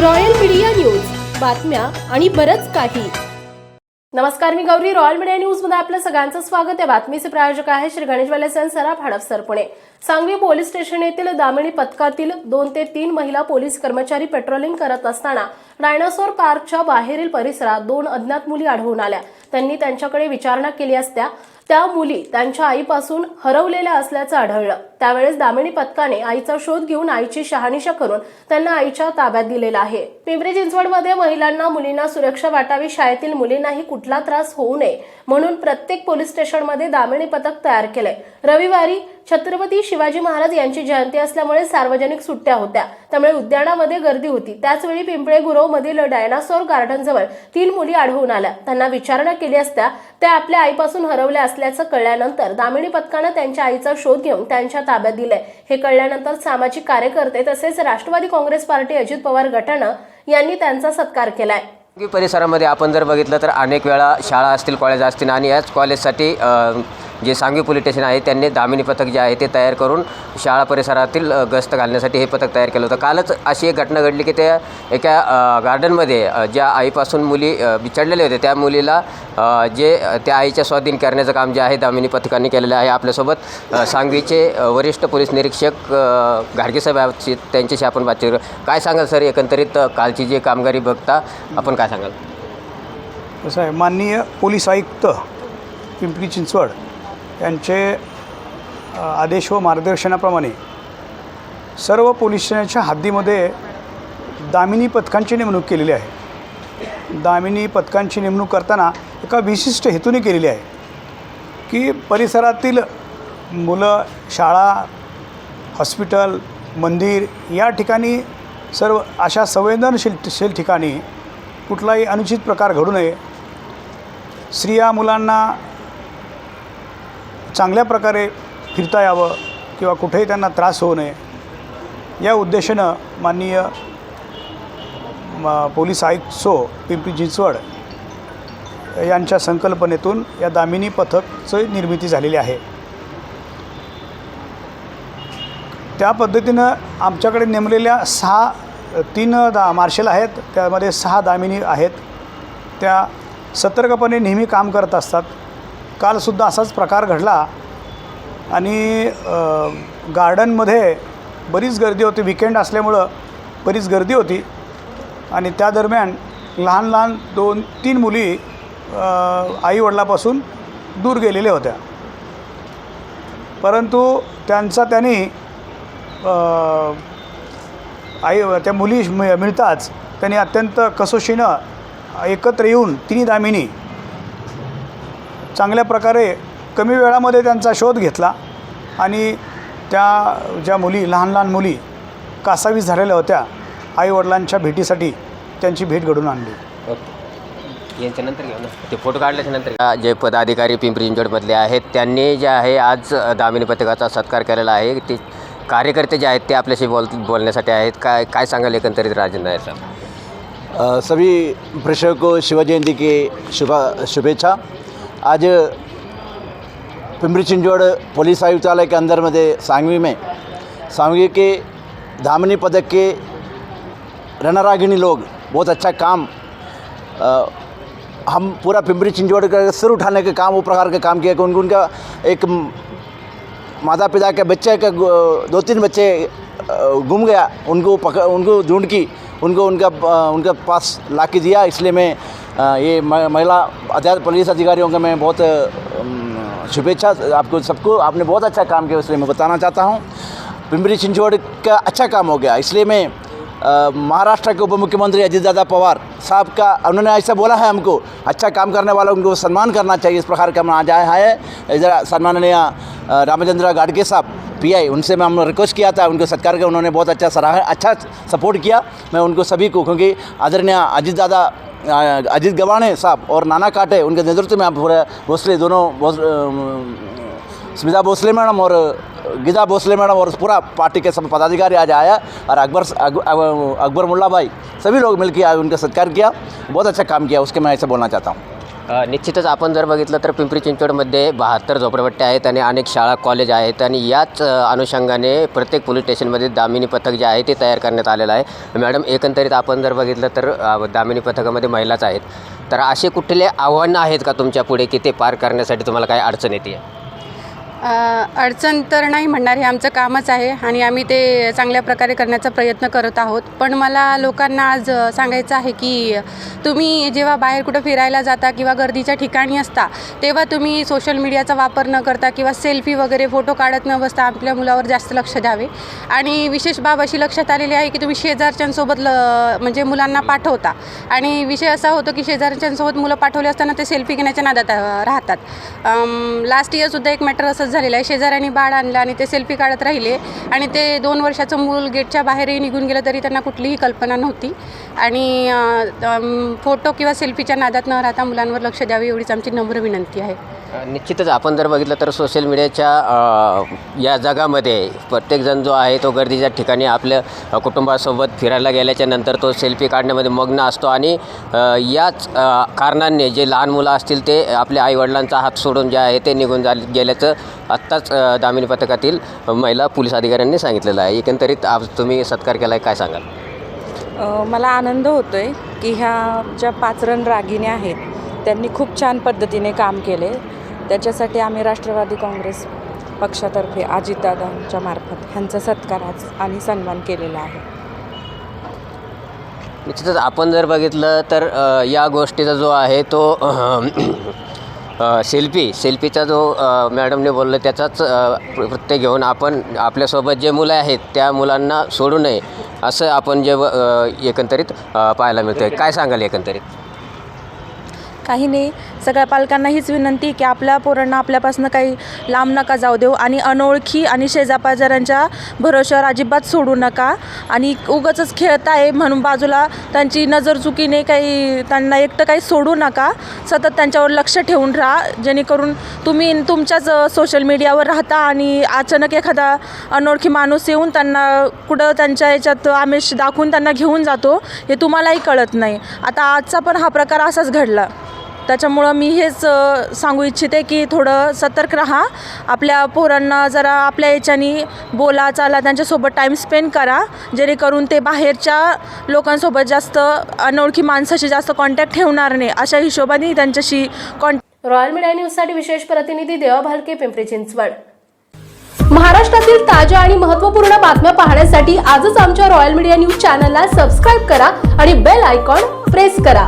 Royal media news. बातम्या आणि बरच काही. नमस्कार मी गौरी. रॉयल मीडिया न्यूजमध्ये आपलं सगळ्यांचं स्वागत. आहे बातमीचे प्रायोजक आहे श्री गणेशवाले वालेसन सराफ हडपसर पुणे सांगवी पोलीस स्टेशन येथील दामिणी पथकातील दोन ते तीन महिला पोलीस कर्मचारी पेट्रोलिंग करत असताना डायनासोर पार्कच्या बाहेरील परिसरात दोन अज्ञात मुली आढळून आल्या. त्यांनी त्यांच्याकडे विचारणा केली असत्या. त्या मुली त्यांच्या आईपासून हरवलेल्या असल्याचं आढळलं. त्यावेळेस दामिनी पथकाने आईचा शोध घेऊन आईची शहानिशा करून त्यांना आईच्या ताब्यात दिलेला आहे. पिंपरी चिंचवडमध्ये महिलांना मुलींना सुरक्षा वाटावी शाळेतील मुलींनाही कुठला त्रास होऊ नये म्हणून प्रत्येक पोलीस स्टेशनमध्ये दामिनी पथक तयार केलंय. रविवारी छत्रपती शिवाजी महाराज यांची जयंती असल्यामुळे सार्वजनिक सुट्ट्या होत्या. त्यामुळे उद्यानामध्ये गर्दी होती. त्याचवेळी पिंपळे गुरव मधील डायनासोर गार्डन जवळ तीन मुली आढळून आल्या. त्यांना विचारणा केली असता त्या आपल्या आईपासून हरवल्या असल्याचं कळल्यानंतर दामिनी पथकानं त्यांच्या आईचा शोध घेऊन त्यांच्या ताब्यात दिलंय. हे कळल्यानंतर सामाजिक कार्यकर्ते तसेच राष्ट्रवादी काँग्रेस पार्टी अजित पवार गटानं यांनी त्यांचा सत्कार केलाय. परिसरामध्ये आपण जर बघितलं तर अनेक वेळा शाळा असतील कॉलेज असतील आणि याच कॉलेजसाठी जे सांगवी पोलीस स्टेशन आहे त्यांनी दामिनी पथक जे आहे ते तयार करून शाळा परिसरातील गस्त घालण्यासाठी हे पथक तयार केलं होतं. कालच अशी एक घटना घडली की त्या एका गार्डनमध्ये ज्या आईपासून मुली बिछडलेले होते त्या मुलीला जे त्या आईच्या स्वाधीन करण्याचं काम जे आहे दामिनी पथकाने केलेलं आहे आपल्यासोबत. सांगवीचे वरिष्ठ पोलीस निरीक्षक घाडगेसाहेब त्यांच्याशी आपण बातचीत करू. काय सांगाल सर एकंदरीत कालची जी कामगारी बघता आपण काय सांगाल? कसं आहे माननीय पोलीस आयुक्त पिंपरी चिंचवड त्यांचे आदेश व मार्गदर्शनाप्रमाणे सर्व पोलीस हद्दीमध्ये दामिनी पथकांची नेमणूक केलेली आहे. दामिनी पथकांची नेमणूक करताना एका विशिष्ट हेतूने केलेली आहे की परिसरातील मुलं शाळा हॉस्पिटल मंदिर या ठिकाणी सर्व अशा संवेदनशीलशील ठिकाणी कुठलाही अनुचित प्रकार घडू नये. स्त्रिया मुलांना चांगल्या प्रकारे फिरता यावं किंवा कुठेही त्यांना त्रास होऊ नये. या उद्देशानं माननीय म- पोलीस आयुक्त सो पिंपरी चिंचवड यांच्या संकल्पनेतून या दामिनी पथकचं निर्मिती झालेली आहे. त्या पद्धतीनं आमच्याकडे नेमलेल्या सहा तीन दा मार्शल आहेत त्यामध्ये सहा दामिनी आहेत. त्या सतर्कपणे नेहमी काम करत असतात. कालसुद्धा असाच प्रकार घडला. आणि गार्डनमध्ये बरीच गर्दी होती. विकेंड असल्यामुळं बरीच गर्दी होती. आणि त्या दरम्यान लहान लहान दोन तीन मुली आईवडिलापासून दूर गेलेल्या होत्या. परंतु त्यांचा त्यांनी आई त्या मुली मिळताच त्यांनी अत्यंत कसोशीनं एकत्र येऊन तिन्ही दामिनी चांगल्या प्रकारे कमी वेळामध्ये त्यांचा शोध घेतला आणि त्या ज्या मुली लहान लहान मुली कासावीस झालेल्या होत्या आईवडिलांच्या भेटीसाठी त्यांची भेट घडून आणली. यांच्यानंतर ते फोटो काढल्याच्या नंतर जे पदाधिकारी पिंपरी चिंचवडमधले आहेत त्यांनी जे आहे आज दामिनी पथकाचा सत्कार केलेला आहे. ते कार्यकर्ते जे आहेत ते आपल्याशी बोल बोलण्यासाठी आहेत. काय काय सांगाल एकंदरीत राजेंद्र नायर साहेब सभी प्रेक्षकों को शिव जयंती की शुभ शुभेच्छा. आज पिंपरी चिंचवड़ पुलिस आयुक्तालय के अंदर में सांगवी में सांगवी के धामनी पदक के रणरागिणी लोग बहुत अच्छा काम अ, हम पूरा पिंपरी चिंचवड़ का सिर उठाने के काम वो प्रकार के काम किया कि उनको उनका एक माता पिता के बच्चे का दो तीन बच्चे गुम गया उनको पकड़ उनको ढूंढ की उनको उनका उनका पास ला के दिया इसलिए मैं ये महिला अध्यात्म पुलिस अधिकारियों का मैं बहुत शुभेच्छा आपको, सबको। आपने बहुत अच्छा काम किया, इसलिए मैं बताना चाहता हूँ। पिंपरी चिंचवड़ का अच्छा काम हो गया। इसलिए मैं महाराष्ट्र के उप मुख्यमंत्री अजीत दादा पवार साहब का, उन्होंने ऐसा बोला है हमको अच्छा काम करने वालों उनको सम्मान करना चाहिए, इस प्रकार का हम आज आया है। इधर सम्माननीय रामचंद्र गाडगे साहब, पीआई, उनसे मैं हम रिक्वेस्ट किया था, उनको सत्कार किया उन्होंने बहुत अच्छा सराहा अच्छा सपोर्ट किया। मैं उनको सभी को, क्योंकि आदरणीय अजीत दादा अजीत गवाणे साहब और नाना काटे, उनके नेतृत्व में आप पूरे भोसले दोनों स्मिता भोसले मैडम और गीता भोसले मैडम और पूरा पार्टी के सब पदाधिकारी आज आया और अकबर अक- अक- अकबर मुल्ला भाई, सभी लोग मिलकर आज उनका सत्कार किया, बहुत अच्छा काम किया, उसके मैं ऐसे बोलना चाहता हूँ। निश्चितच आपण जर बघितलं तर पिंपरी चिंचवडमध्ये बहात्तर झोपडपट्ट्या आहेत आणि अनेक शाळा कॉलेज आहेत आणि याच अनुषंगाने प्रत्येक पोलीस स्टेशनमध्ये दामिनी पथक जे आहे ते तयार करण्यात आलेलं आहे. मॅडम एकंदरीत आपण जर बघितलं तर दामिनी पथकामध्ये महिलाच आहेत. तर असे कुठले आव्हानं आहेत का तुमच्यापुढे की ते पार करण्यासाठी तुम्हाला काय अडचण येते? आहे अडचण तर नाही म्हणणार हे आमचं कामच आहे आणि आम्ही ते चांगल्या प्रकारे करण्याचा प्रयत्न करत आहोत. पण मला लोकांना आज सांगायचं आहे की तुम्ही जेव्हा बाहेर कुठं फिरायला जाता किंवा गर्दीच्या ठिकाणी असता तेव्हा तुम्ही सोशल मीडियाचा वापर न करता किंवा सेल्फी वगैरे फोटो काढत न बसता आपल्या मुलावर जास्त लक्ष द्यावे. आणि विशेष बाब अशी लक्षात आलेली आहे की तुम्ही शेजारच्यांसोबत ल म्हणजे मुलांना पाठवता. आणि विषय असा होतो की शेजारच्यांसोबत मुलं पाठवले असताना ते सेल्फी घेण्याच्या नादात राहतात. लास्ट इयरसुद्धा एक मॅटर असं असंच झालेलं आहे. शेजाऱ्यांनी बाळ आणलं आणि ते सेल्फी काढत राहिले. आणि ते दोन वर्षाचं मूल गेटच्या बाहेरही निघून गेलं तरी त्यांना कुठलीही कल्पना नव्हती. आणि फोटो किंवा सेल्फीच्या नादात न राहता मुलांवर लक्ष द्यावे एवढीच आमची नम्र विनंती आहे. निश्चितच आपण जर बघितलं तर सोशल मीडियाच्या या जगामध्ये प्रत्येकजण जो आहे तो गर्दीच्या ठिकाणी आपल्या कुटुंबासोबत फिरायला गेल्याच्यानंतर तो सेल्फी काढण्यामध्ये मग्न असतो. आणि याच कारणांनी जे लहान मुलं असतील ते आपल्या आईवडिलांचा हात सोडून जे आहे ते निघून जा गेल्याचं आत्ताच दामिनी पथकातील महिला पोलीस अधिकाऱ्यांनी सांगितलेलं आहे. एकंदरीत आज तुम्ही सत्कार केला आहे काय सांगाल? मला आनंद होतो आहे की ह्या ज्या पाचरण रागिण्या आहेत त्यांनी खूप छान पद्धतीने काम केले. त्याच्यासाठी आम्ही राष्ट्रवादी काँग्रेस पक्षातर्फे अजितदादांच्या मार्फत ह्यांचा सत्कार आज आणि सन्मान केलेला आहे. निश्चितच आपण जर बघितलं तर या गोष्टीचा जो आहे तो सेल्फी सेल्फीचा जो मॅडमने बोललं त्याचाच प्रत्यय घेऊन आपण आपल्यासोबत जे मुलं आहेत त्या मुलांना सोडू नये असं आपण जे एकंदरीत पाहायला मिळतं आहे काय सांगाल एकंदरीत? काही नाही. सगळ्या पालकांना हीच विनंती की आपल्या पोरांना आपल्यापासून काही लांब नका जाऊ देऊ आणि अनोळखी आणि शेजापाजारांच्या भरोश्यावर अजिबात सोडू नका. आणि उगाचच खेळताय म्हणून बाजूला त्यांची नजर चुकीने काही त्यांना एकटं काही सोडू नका. सतत त्यांच्यावर लक्ष ठेवून राहा. जेणेकरून तुम्ही तुमच्याच सोशल मीडियावर राहता आणि अचानक एखादा अनोळखी माणूस येऊन त्यांना कुठं त्यांच्या याच्यात आमिष दाखवून त्यांना घेऊन जातो हे तुम्हालाही कळत नाही. आता आजचा पण हा प्रकार असाच घडला. त्याच्यामुळं मी हेच सांगू इच्छिते की थोडं सतर्क राहा. आपल्या पोरांना जरा आपल्या याच्यानी बोला चाला त्यांच्यासोबत टाईम स्पेंड करा. जेणेकरून ते बाहेरच्या लोकांसोबत जास्त अनोळखी माणसाशी जास्त कॉन्टॅक्ट ठेवणार नाही. अशा हिशोबाने त्यांच्याशी कॉन्टॅक्ट रॉयल मीडिया न्यूजसाठी विशेष प्रतिनिधी देवा भालके पिंपरी चिंचवड. महाराष्ट्रातील ताज्या आणि महत्त्वपूर्ण बातम्या पाहण्यासाठी आजच आमच्या रॉयल मीडिया न्यूज चॅनलला सबस्क्राईब करा आणि बेल आयकॉन प्रेस करा.